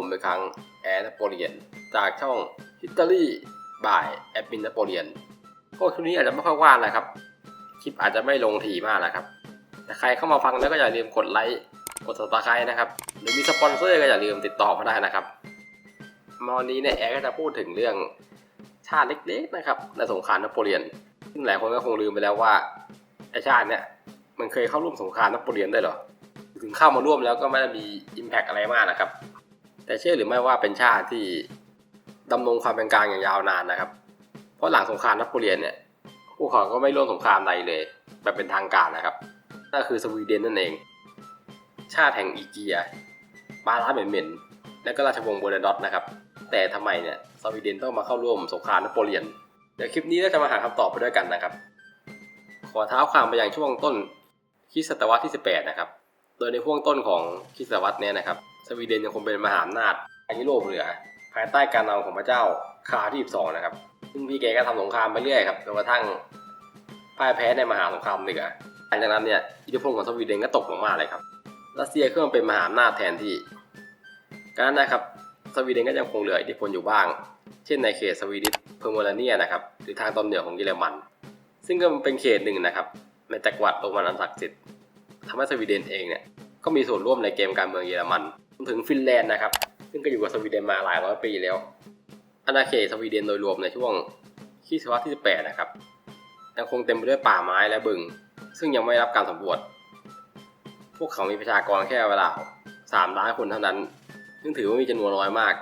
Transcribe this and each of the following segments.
ผมอีกครั้งแอร์นโปเลียน จากช่องฮิต t รี่บ่ายแอดมินนโปเลียนพวกคลิปนี้อาจจะไม่ค่อยว่างนะครับ คลิปอาจจะไม่ลงถี่มากนะครับ แต่ใครเข้ามาฟังแล้วก็อย่าลืมกดไลค์กด subscribe นะครับ หรือมีสปอนเซอร์ก็อย่าลืมติดต่อมาได้นะครับมาวันนี้เนี่ยแอร์ก็จะพูดถึงเรื่องชาติเล็กๆนะครับในสงครามนโปเลียน ซึ่งหลายคนก็คงลืมไปแล้วว่าไอชาติเนี่ยมันเคยเข้าร่วมสงครามนโปเลียนได้หรอ ถึงเข้ามาร่วมแล้วก็ไม่ได้มีอิมแพกอะไรมากนะครับ แต่เชื่อหรือไม่ว่าเป็นชาติที่ดำรงความเป็นกลางอย่างยาวนานนะครับ เพราะหลังสงครามนโปเลียนเนี่ยพวกเขาก็ไม่ร่วมสงครามใดเลย แบบเป็นทางการนะครับนั่นคือสวีเดนนั่นเอง ชาติแห่งอีเกียปาราเหม็นๆและก็ราชวงศ์โบเดดอตนะครับ แต่ทำไมเนี่ยสวีเดนต้องมาเข้าร่วมสงครามนโปเลียน เดี๋ยวคลิปนี้เราจะมาหาคำตอบไปด้วยกันนะครับ ขอเท้าความไปอยังช่วงต้นคริสตศตวรรษที่ 18 นะครับ โดยในช่วงต้นของคริสตศตวรรษเนี้นะครับ วีเดนยังคงเป็นมหาอำนาจทางยุโรปเหนือภายใต้การนำของพระเจ้าคาร์ที่12นะครับ ซึ่งพี่แกก็ทำสงครามไปเรื่อยครับจนกระทั่งพ่ายแพ้ในมหาสงครามเหนือหลังจากนั้นเนี่ยอิทธิพลของสวีเดนก็ตกลงมาเลยครับรัสเซียขึ้นมาเป็นมหาอำนาจแทนที่การนั้นนะครับสวีเดนก็ยังคงเหลืออิทธิพลอยู่บ้าง เช่นในเขตสวีดิชเพอร์โมลเนียนะครับหรือทางตอนเหนือของเยอรมัน ซึ่งก็เป็นเขตหนึ่งนะครับในจักรวรรดิโรมันอันศักดิ์สิทธิ์ทำให้สวีเดนเองเนี่ยก็มีส่วนร่วมในเกมการเมืองเยอรมัน วมถึงฟินแลนด์นะครับ ซึ่งก็อยู่กับสวีเดนมาหลายร้อยปีแล้ว อาณาเขตสวีเดนโดยรวมในช่วงคริสตศตวรรษที่ 18 นะครับ ยังคงเต็มไปด้วยป่าไม้และบึง ซึ่งยังไม่รับการสำรวจ พวกเขามีประชากรแค่เวลาสามล้านคนเท่านั้น ซึ่งถือว่ามีจำนวนน้อยมาก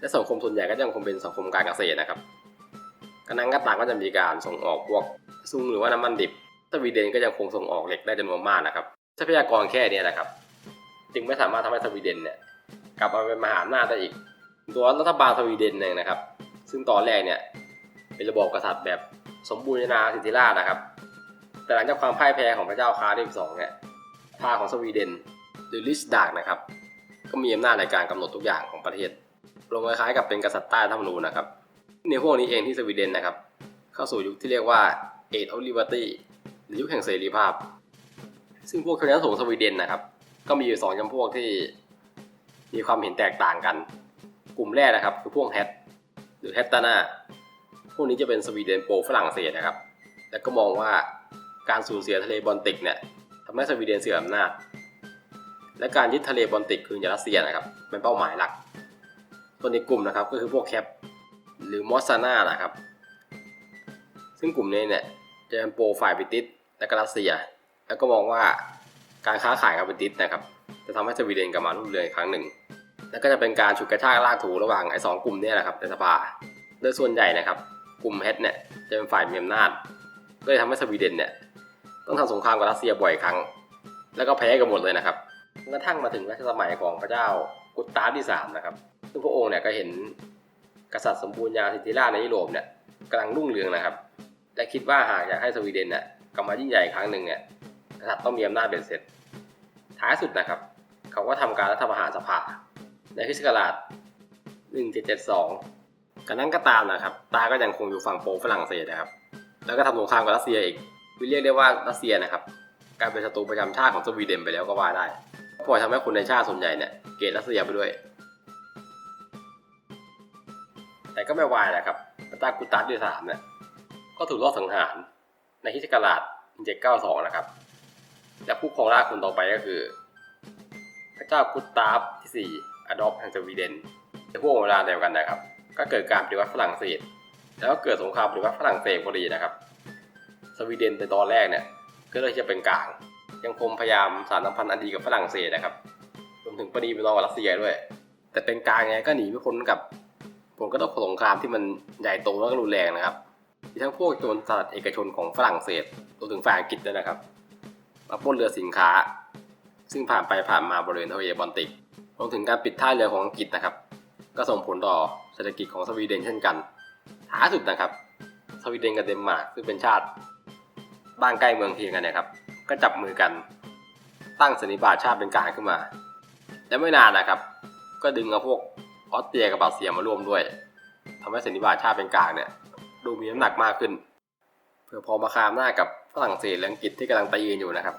และสังคมส่วนใหญ่ก็ยังคงเป็นสังคมการเกษตรนะครับกระนั้นก็ต่างก็จะมีการส่งออกพวกซุงหรือว่าน้ำมันดิบสวีเดนก็ยังคงส่งออกเหล็กได้จำนวนมากนะครับ ทรัพยากรแค่นี้นะครับ จึงไม่สามารถทำให้สวีเดนเนี่ยกลับมาเป็นมหาอำนาจได้อีก ตัวรัฐบาลสวีเดนเองนะครับ ซึ่งตอนแรกเนี่ยเป็นระบบกษัตริย์แบบสมบูรณาสิทธิราชนะครับ แต่หลังจากความพ่ายแพ้ของพระเจ้าคาร์ลที่สองเนี่ยพาของสวีเดนหรือลิสดากนะครับ ก็มีอำนาจในการกำหนดทุกอย่างของประเทศ ลงคล้ายๆกับเป็นกษัตริย์ใต้ธรรมนูญนะครับ ในพวกนี้เองที่สวีเดนนะครับ เข้าสู่ยุคที่เรียกว่า Age of Liberty หรือยุคแห่งเสรีภาพ ซึ่งพวกคณะสงฆ์สวีเดนนะครับ ก็มีอยู่สองจำพวกที่มีความเห็นแตกต่างกัน กลุ่มแรกนะครับ คือพวกแฮตหรือแฮตตานาพวกนี้จะเป็นสวีเดนโปรฝรั่งเศสนะครับ และก็มองว่าการสูญเสียทะเลบอลติกเนี่ยทำให้สวีเดนเสื่อมอำนาจและการยึดทะเลบอลติกคืนจากรัสเซียนะครับ เป็นเป้าหมายหลักส่วนอีกกลุ่มนะครับก็คือพวกแคปหรือมอสซาน่านะครับ ซึ่งกลุ่มนี้เนี่ยจะเป็นโปรฝ่ายบิติสและก็รัสเซีย แล้วก็มองว่า การค้าขายกับบริติสนะครับ จะทำให้สวีเดนกลับมารุ่งเรืองอีกครั้งหนึ่ง แล้วก็จะเป็นการฉุดกระชากลากถูระหว่างไอ้สองกลุ่มเนี้แหละครับในสภาโดยส่วนใหญ่นะครับ กลุ่มเฮดเนี่ยจะเป็นฝ่ายมีอำนาจก็เลยทำให้สวีเดนเนี่ยต้องทำสงครามกับรัสเซียบ่อยครั้ง แล้วก็แพ้กันหมดเลยนะครับกระทั่งมาถึงรัชสมัยของพระเจ้ากุตตาที่สามนะครับซึ่งพระองค์เนี่ยก็เห็นกษัตริย์สมบูรณาสิทธิราชในยุโรปเนี่ยกำลังรุ่งเรืองนะครับ และคิดว่าหากอยากให้สวีเดนเนี่ยกลับมายิ่งใหญ่อีกครั้งหนึ่งเนี่ย กษัตริย์ต้องมีอำนาจเบ็ดเสร็จ ท้ายสุดนะครับ เขาก็ทำการรัฐประหารสภา ในคริสต์ศักราช1772กันนั้นก็ตามนะครับ ตาก็ยังคงอยู่ฝั่งโปรฝรั่งเศสนะครับ แล้วก็ทำสงครามกับรัสเซียอีกคือเรียกได้ว่ารัสเซียนะครับกลายเป็นศัตรูประจำชาติของสวีเดนไปแล้วก็ว่าได้พอทำให้คนในชาติส่วนใหญ่เนี่ยเกลียดรัสเซียไปด้วย แต่ก็ไม่วายแหละครับพระเจ้ากุตัสที่สามเนี่ยก็ถูกลอบสังหารในคริสต์ศักราช1792 นะครับ และผู้ครองราชย์คนต่อไปก็คือ พระเจ้ากุตาฟที่ 4อดอล์ฟแห่งสวีเดนในห่วงเวลาเดียวกันนะครับ ก็เกิดการปฏิวัติฝรั่งเศส แล้วก็เกิดสงครามปฏิวัติฝรั่งเศสพอดีนะครับ สวีเดนในตอนแรกเนี่ยก็เลยจะเป็นกลาง ยังคงพยายามสานสัมพันธ์อันดีกับฝรั่งเศสนะครับรวมถึงปณีประนอมกับรัสเซียด้วย แต่เป็นกลางไงก็หนีไม่พ้นกับผลกระทบของสงครามที่มันใหญ่โตและรุนแรงนะครับมีทั้งพวกโจรสลัดเอกชนของฝรั่งเศสรวมถึงฝ่ายอังกฤษด้วยนะครับ มาปล้นเรือสินค้า ซึ่งผ่านไปผ่านมาบริเวณทะเลบอลติกรวมถึงการปิดท่าเรือของอังกฤษนะครับ ก็ส่งผลต่อเศรษฐกิจของสวีเดนเช่นกันท้ายสุดนะครับ สวีเดนกับเดนมาร์กซึ่งเป็นชาติบ้านใกล้เมืองเคียงกันนะครับ ก็จับมือกัน ตั้งสันนิบาตชาติเป็นกลางขึ้นมา และไม่นานนะครับ ก็ดึงเอาพวกออสเตรียกับบรัสเซียมาร่วมด้วยทำให้สันนิบาตชาติเป็นกลางเนี่ยดูมีน้ำหนักมากขึ้น เพื่อพอมาคามหน้ากับ ฝรั่งเศสและอังกฤษที่กำลังตีกันอยู่นะครับ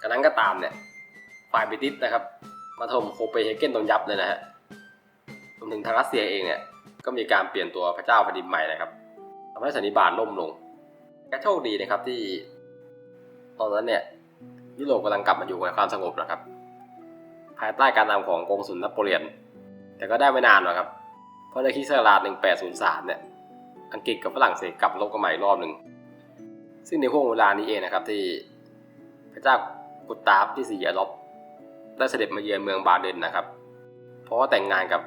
กระนั้นก็ตามเนี่ยฝ่ายบริติชนะครับมาถล่มโคเปนเฮเกนตรงยับเลยนะฮะรวมถึงทางรัสเซียเองเนี่ยก็มีการเปลี่ยนตัวพระเจ้าแผ่นดินใหม่นะครับทำให้สันนิบาตล่มลงก็โชคดีนะครับที่ตอนนั้นเนี่ยยุโรปกำลังกลับมาอยู่ในความสงบนะครับ ภายใต้การนำของกองสุลนโปเลียน แต่ก็ได้ไม่นานหรอกครับ เพราะในคริสต์ศักราช1803 เนี่ย อังกฤษกับฝรั่งเศสกลับลบกันใหม่รอบหนึ่ง ซึ่งในห่วงเวลานี้เองนะครับที่พระเจ้ากุตตาฟที่สี่ยาลบได้เสด็จมาเยือนเมืองบาเดนนะครับ เพราะว่าแต่งงานกับ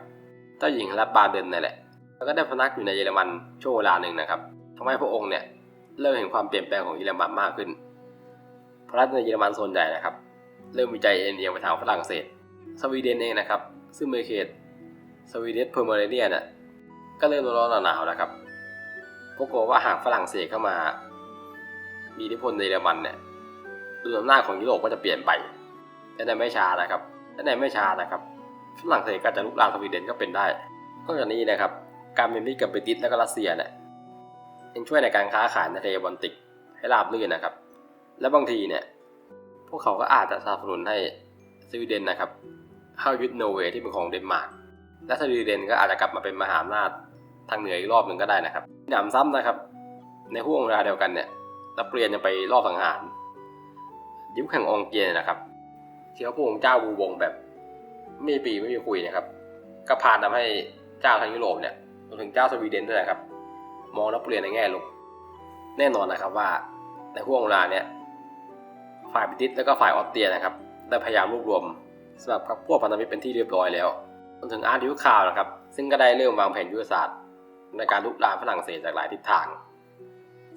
เจ้าหญิงรัฐบาเดนนี่แหละ แล้วก็ได้พนักอยู่ในเยอรมันช่วงเวลาหนึ่งนะครับทำให้พระองค์เนี่ยเริ่มเห็นความเปลี่ยนแปลงของเยอรมันมากขึ้น พระรัฐในเยอรมันส่วนใหญ่นะครับ เริ่มมีใจเอ็นเอียงไปทางฝรั่งเศส สวีเดนเองนะครับ ซึ่งเป็นเขตสวีเดนเพอร์เมเรเนียเนี่ยก็เริ่มร้อนหนาวนะครับพวกกลัวว่าหากฝรั่งเศสเข้ามา มีอิทธิพลในเยอรมันเนี่ยดูอำนาจของยุโรปก็จะเปลี่ยนไปและในไม่ช้านะครับและในไม่ช้านะครับฝรั่งเศสก็จะลุกลามสวีเดนก็เป็นได้นอกจากนี้นะครับ การเป็นมิตรกับบริติชและก็รัสเซียเนี่ยยังช่วยในการค้าขายในทะเลบอลติกให้ราบรื่นนะครับ และบางทีเนี่ย พวกเขาก็อาจจะสนับสนุนให้สวีเดนนะครับ เข้ายึดโนเวย์ที่เป็นของเดนมาร์กและสวีเดนก็อาจจะกลับมาเป็นมหาอำนาจทางเหนืออีกรอบหนึ่งก็ได้นะครับหนำซ้ำนะครับ ในห่วงเวลาเดียวกันเนี่ย นักเรียนยังไปรอบสังหาร ยุคแห่งองเกียนะครับ เชื้อพระองค์เจ้าบูวงแบบไม่มีปีไม่มีคุยนะครับ ก็พานทำให้เจ้าทางยุโรปเนี่ยรวมถึงเจ้าสวีเดนด้วยนะครับ มองนักเรียนในแง่ลบแน่นอนนะครับว่าในห่วงเวลาเนี่ยฝ่ายบริติชและก็ฝ่ายออสเตรียนะครับ ได้พยายามรวบรวมสำหรับพรรคพวกพันธมิตรเป็นที่เรียบร้อยแล้วจนถึงอาร์ตดิวคาวนะครับ ซึ่งก็ได้เริ่มวางแผนยุทธศาสตร์ ในการลุกลามฝรั่งเศสจากหลายทิศทาง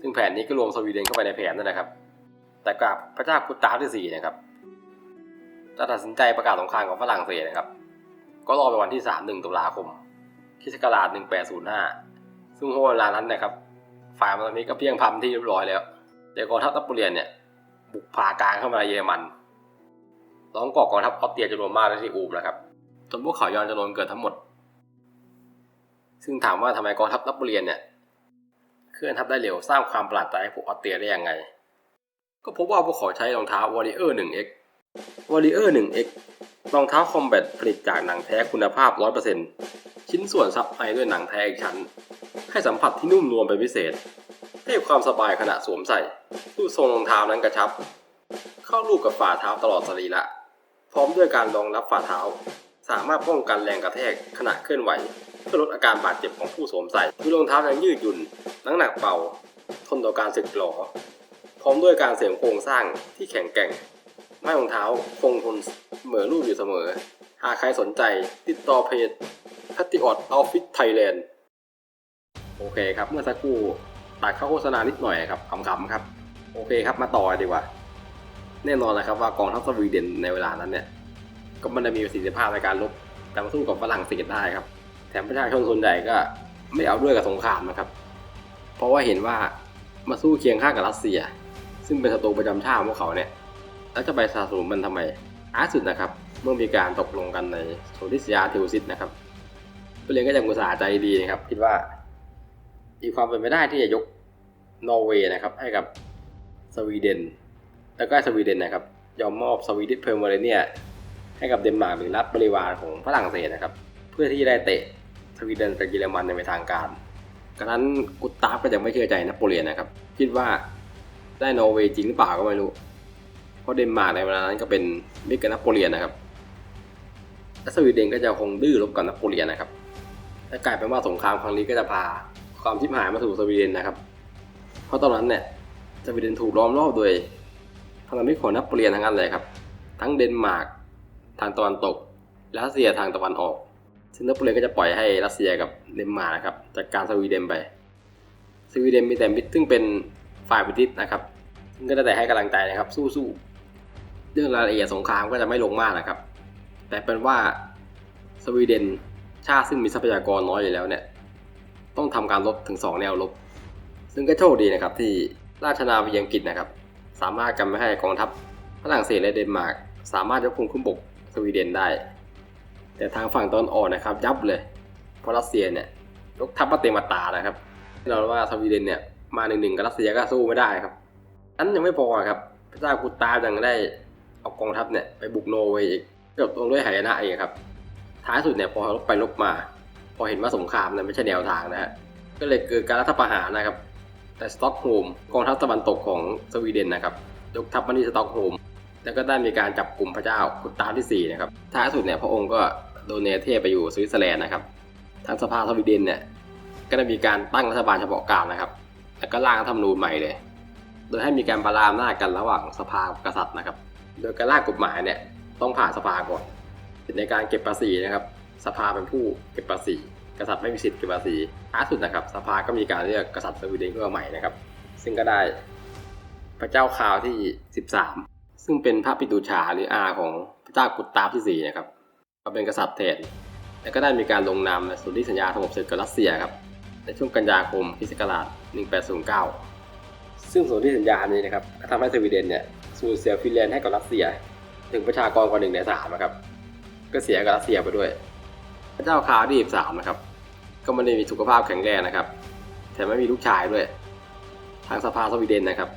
ซึ่งแผนนี้ก็รวมสวีเดนเข้าไปในแผนนั่นนะครับ แต่กับพระเจ้ากุตตาฟที่สี่นะครับจะตัดสินใจประกาศสงครามกับฝรั่งเศสนะครับ ก็รอไปวันที่ 3 1 ตุลาคมคิศกราช1805 ซึ่งห่วงเวลานั้นนะครับ ฝ่ายพันธมิตรก็เพียงพำที่เรียบร้อยแล้ว แต่กองทัพนโปเลียนเนี่ยบุกผ่ากลางเข้ามาเยอรมันล้อมก่อกองทัพออสเตรียจำนวนมากในที่อูมนะครับ จนพวกเขายอนจำนวนเกิดทั้งหมด ซึ่งถามว่าทำไมกองทัพนโปเลียนเนี่ย เคลื่อนทัพได้เร็วสร้างความประหลาดใจให้พวกออสเตรียได้ยังไง ก็พบว่าพวกเขาใช้รองเท้าวอริเออร์ 1X วอริเออร์ 1X รองเท้าคอมแบทผลิตจากหนังแท้คุณภาพ 100%ชิ้นส่วนซับไอด้วยหนังแท้อีกชั้น ให้สัมผัสที่นุ่มนวลเป็นพิเศษ ให้ความสบายขณะสวมใส่รูปทรงรองเท้านั้นกระชับ เข้ารูปกับฝ่าเท้าตลอดสรีระพร้อมด้วยการรองรับฝ่าเท้า สามารถป้องกันแรงกระแทกขณะเคลื่อนไหว พื่อลดอาการบาดเจ็บของผู้สวมใส่คือรองเท้ายังยืดหยุ่นน้ำหนักเบาทนต่อการสึกหรอพร้อมด้วยการเสริมโครงสร้างที่แข็งแกร่ง ไม้รองเท้าคงทนเหมือรูปอยู่เสมอ หากใครสนใจติดต่อเพจพัติออดเอาฟิตไทยแลนด์โอเคครับ เมื่อสักครู่ตัดเข้าโฆษณานิดหน่อยครับขำๆครับ โอเคครับมาต่อดีกว่า แน่นอนนะครับว่ากองทัพสวีเดนในเวลานั้นเนี่ย ก็มันได้มีประสิทธิภาพในการลบการสู้กับฝรั่งเศสได้ครับ แถมประชาชนส่วนใหญ่ก็ไม่เอาด้วยกับสงครามนะครับ เพราะว่าเห็นว่ามาสู้เคียงข้างกับรัสเซีย ซึ่งเป็นศัตรูประจำชาติของพวกเขาเนี่ย แล้วจะไปสนับสนุนมันทำไมท้าสุดนะครับ เมื่อมีการตกลงกันในโซลิสยาเทวซิตนะครับผู้เรียนก็ยังอุตส่าห์ใจดีนะครับ คิดว่ามีความเป็นไปได้ที่จะยกนอร์เวย์นะครับ ให้กับสวีเดน แล้วก็สวีเดนนะครับ ยอมมอบสวีดิชเพอร์เมเรเนียให้กับเดนมาร์กหรือรัฐบริวารของฝรั่งเศสนะครับ เพื่อที่จะได้เตะ สวีเดนกับเยอรมันในทางการดังนั้นกุตตาฟก็ยังไม่เชื่อใจนโปเลียนนะครับ คิดว่าได้นอร์เวย์จริงหรือเปล่าก็ไม่รู้ เพราะเดนมาร์กในเวลานั้นก็เป็นมิตรกับนโปเลียนนะครับและสวีเดนก็จะคงดื้อรบกับนโปเลียนนะครับ และกลายเป็นว่าสงครามครั้งนี้ก็จะพาความทิพหายมาสู่สวีเดนนะครับ เพราะตอนนั้นเนี่ยสวีเดนถูกล้อมรอบโดยพันธมิตรของนโปเลียนทั้งนั้นเลยครับ ทั้งเดนมาร์กทางตะวันตก และรัสเซียทางตะวันออก ซึ่งนโปเลียนก็จะปล่อยให้รัสเซียกับเดนมาร์กนะครับจัดการสวีเดนไป สวีเดนมีแต่มิตรซึ่งเป็นฝ่ายบริติชนะครับ ซึ่งก็ได้แต่ให้กำลังใจนะครับสู้ๆเรื่องรายละเอียดสงครามก็จะไม่ลงมากนะครับ แต่เป็นว่าสวีเดนชาติซึ่งมีทรัพยากรน้อยอยู่แล้วเนี่ยต้องทำการรบถึง 2 แนวรบซึ่งก็โชคดีนะครับที่ราชนาวีอังกฤษนะครับ สามารถกันไม่ให้กองทัพฝรั่งเศสและเดนมาร์กสามารถยกพลขึ้นบกสวีเดนได้ แต่ทางฝั่งตอนออกนะครับ ยับเลยเพราะรัสเซียเนี่ยยกทัพมาเต็มมาตานะครับแน่นอนว่าสวีเดนเนี่ยมาหนึ่งๆกับรัสเซียก็สู้ไม่ได้ครับนั้นยังไม่พอครับพระเจ้ากุตายังได้เอากองทัพเนี่ยไปบุกโนเวย์อีกเกือบตรงด้วยหายนะเองครับ ท้ายสุดเนี่ยพอลบไปลบมา พอเห็นว่าสงครามเนี่ยไม่ใช่แนวทางนะฮะก็เลยเกิดการรัฐประหารนะครับ แต่สต็อกโฮมกองทัพตะวันตกของสวีเดนนะครับยกทัพมาที่สต็อกโฮมแล้วก็ได้มีการจับกลุ่มพระเจ้ากุตาที่4นะครับท้ายสุดเนี่ยพระองค์ก็ โดนเนเทศไปอยู่สวิตเซอร์แลนด์นะครับทางสภาสวีเดนเนี่ยก็ได้มีการตั้งรัฐบาลเฉพาะการนะครับ แล้วก็ร่างรัฐธรรมนูญใหม่เลย โดยให้มีการประลามหน้ากันระหว่างสภากับกษัตริย์นะครับ โดยการร่างกฎหมายเนี่ยต้องผ่านสภาก่อนในการเก็บภาษีนะครับ สภาเป็นผู้เก็บภาษี กษัตริย์ไม่มีสิทธิ์เก็บภาษีท้ายสุดนะครับ สภาก็มีการเลือกกษัตริย์สวีเดนขึ้นมาใหม่นะครับ ซึ่งก็ได้พระเจ้าคาวที่ 13 ซึ่งเป็นพระปิตุชาหรืออาของพระเจ้ากุตตาที่4นะครับาเป็นกษัตริย์แทนแล้วก็ได้มีการลงนามในสนธิสัญญาสงบศึกกับรัสเซียครับในช่วงกันยาคมคริศกราช 1809 ซึ่งสนธิสัญญานี้นะครับก็ทำให้สวีเดนเนี่ยสูญเสียฟินแลนด์ให้กับรัสเซีย ถึงประชากรกว่าหนึ่งในสามนะครับก็เสียกับรัสเซียไปด้วย พระเจ้าคาร์ลที่13นะครับก็ไม่ได้มีสุขภาพแข็งแรงนะครับแถมไม่มีลูกชายด้วย ทางสภาสวีเดนนะครับ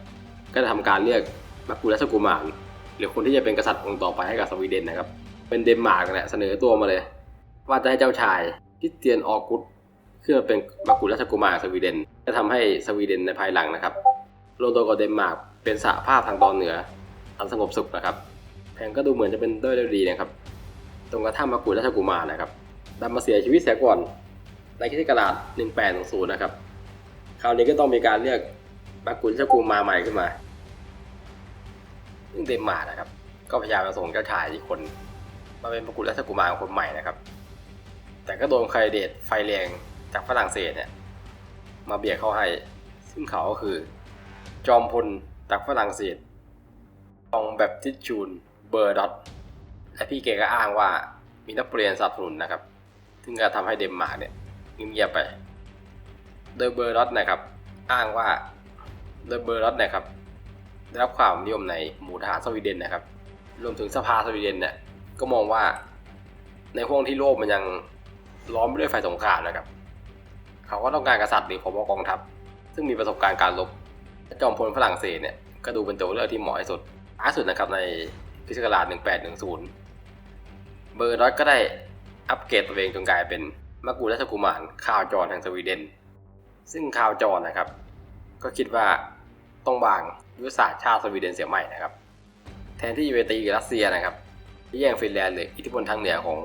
ก็จะทำการเลือกมักกุลราชกุมารหรือคนที่จะเป็นกษัตริย์องค์ต่อไปให้กับสวีเดนนะครับ เป็นเดนมาร์กแหละเสนอตัวมาเลย ว่าจะให้เจ้าชายคริสเตียนออกุสขึ้นมาเป็นมักกุลราชกุมารสวีเดนจะทำให้สวีเดนในภายหลังนะครับรวมตัวกับเดนมาร์กเป็นสหภาพทางตอนเหนืออันสงบสุขนะครับแผนก็ดูเหมือนจะเป็นด้วยดีนะครับตรงกระทั่งมักกุลราชกุมารนะครับดันมาเสียชีวิตเสียก่อนในคิสตศักราช1810นะครับคราวนี้ก็ต้องมีการเลือกมักกุลราชกุมารใหม่ขึ้นมาซึ่งเดนมาร์กนะครับ ก็พยายามจะส่งเจ้าชายอีกคน มาเป็นมักกุลราชกุมารคนใหม่นะครับ แต่ก็โดนไครเดตไฟแรงจากฝรั่งเศสเนี่ยมาเบียดเข้าให้ ซึ่งเขาก็คือ จอมพลจากฝรั่งเศสองแบบทิชชูนเบอร์ดอตและพี่เกก็อ้างว่ามีนักเรียนสนับสนุนนะครับ ซึ่งก็ทำให้เดนมาร์กเนี่ยเงียบๆไป โดยเบอร์ดอตนะครับ อ้างว่าโดยเบอร์ดอตนะครับได้รับความนิยมในหมู่ทหารสวีเดนนะครับ รวมถึงสภาสวีเดนเนี่ย ก็มองว่า ในห่วงที่โลกมันยังล้อมไปด้วยไฟสงครามนะครับ เขาก็ต้องการกษัตริย์หรือผบกองทัพ ซึ่งมีประสบการณ์การรบและจอมพลฝรั่งเศสเนี่ยก็ดูเป็นตัวเลือกที่เหมาะที่สุดล่าสุดนะครับในพิศกราช1810 เบอร์ดอตก็ได้อัปเกรดตัวเองจนกลายเป็นมักกุลราชกุมารคาวจรแห่งสวีเดน ซึ่งคาวจรนะครับ ก็คิดว่าต้องวางยุทธศาสตร์ชาติสวีเดนเสียใหม่นะครับ แทนที่จะไปตีกับรัสเซียนะครับ ที่แย่งฟินแลนด์หรืออิทธิพลทางเหนือของ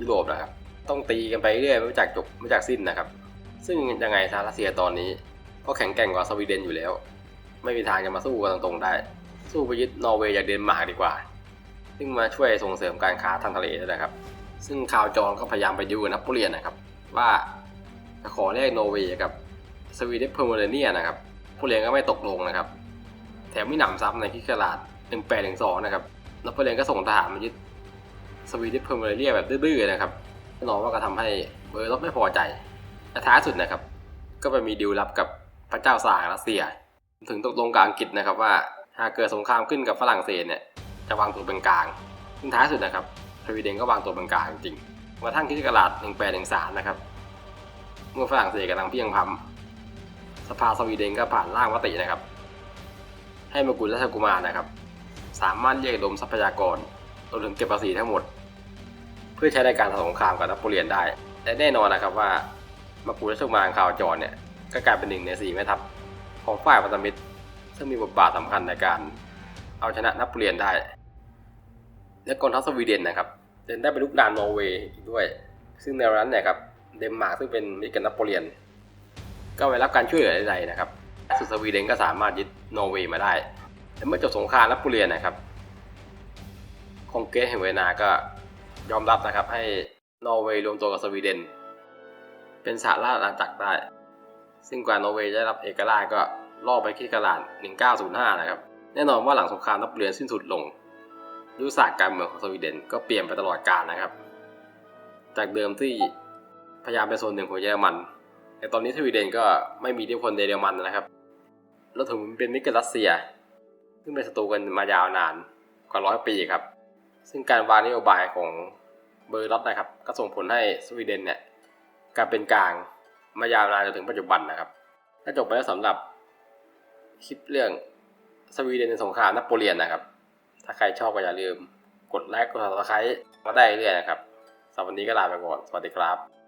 ยุโรปนะครับ ต้องตีกันไปเรื่อยไม่จักจบไม่จักสิ้นนะครับ ซึ่งยังไงทางรัสเซียตอนนี้ ก็แข็งแกร่งกว่าสวีเดนอยู่แล้ว ไม่มีทางจะมาสู้กันตรงๆได้ สู้ไปยึดนอร์เวย์จากเดนมาร์กดีกว่า ซึ่งมาช่วยส่งเสริมการค้าทางทะเลด้วยนะครับ ซึ่งข่าวจองก็พยายามไปดิวกับนโปเลียนนะครับ ว่าจะขอแลกนอร์เวย์กับสวีเดนเพอร์เมเรเนียนะครับนโปเลียนก็ไม่ตกลงนะครับ แถมไม่หนำซ้ำในที่กลาด 1812 นะครับ นโปเลียนก็ส่งทหารมายึดสวีเดนเพอร์เมเรเนียแบบดื้อๆนะครับแน่นอนว่าก็ทำให้เบอร์ลบไม่พอใจและท้ายสุดนะครับ ก็ไปมีดีลลับกับพระเจ้าสางรัสเซีย ถึงตกลงกับอังกฤษนะครับว่าหากเกิดสงครามขึ้นกับฝรั่งเศสเนี่ยจะวางตัวเป็นกลางซึ่งท้ายสุดนะครับสวีเดนก็วางตัวเป็นกลางจริงกระทั่งคริสต์ศักราช1813นะครับ เมื่อฝรั่งเศสกำลังเพียงพำสภาสวีเดนก็ผ่านร่างมตินะครับ ให้มกุลราชกุมารนะครับ สามารถเรียกรวมทรัพยากรรวมถึงเก็บภาษีทั้งหมด เพื่อใช้ในการสงครามกับนโปเลียนได้และแน่นอนนะครับว่ามากุลราชกมารข่าวจรเนี่ยก็กลายเป็นหนึ่งในสี่แม่ทัพของฝ่ายพันธมิตร ซึ่งมีบทบาทสำคัญในการเอาชนะนโปเลียนได้ และกองทัพสวีเดนนะครับเดินได้ไปลุกดานนอร์เวย์อีกด้วย ซึ่งในวันนั้นเนี่ยครับเดนมาร์กซึ่งเป็นมิตรกับนโปเลียน ก็ไม่รับการช่วยเหลือใดๆนะครับสุดสวีเดนก็สามารถยึดนอร์เวย์มาได้ และเมื่อจบสงครามนโปเลียนนะครับคองเกสแห่งเวนาก็ยอมรับนะครับให้นอร์เวย์รวมตัวกับสวีเดน เป็นสหราชอาณาจักรได้ ซึ่งกว่านอร์เวย์ได้รับเอกราชก็ล่อไปที่กลาด1905 นะครับ แน่นอนว่าหลังสงครามนโปเลียนสิ้นสุดลง ยุทธศาสตร์การเมืองของสวีเดนก็เปลี่ยนไปตลอดกาลนะครับ จากเดิมที่พยายามเป็นส่วนหนึ่งของเยอรมัน แต่ตอนนี้สวีเดนก็ไม่มีอิทธิพลในเยอรมันนะครับ แล้วถึงเป็นมิตรกับรัสเซีย ซึ่งเป็นศัตรูกันมายาวนานกว่าร้อยปีครับ ซึ่งการวางนโยบายของเบอร์ลอตนะครับ ก็ส่งผลให้สวีเดนเนี่ยกลายเป็นกลางมายาวนานจนถึงปัจจุบันนะครับถ้าจบไปแล้วสำหรับคลิปเรื่องสวีเดนในสงครามนโปเลียนนะครับ ถ้าใครชอบก็อย่าลืมกดไลค์กด subscribe มาได้เรื่อยนะครับสำหรับวันนี้ก็ลาไปก่อน สวัสดีครับ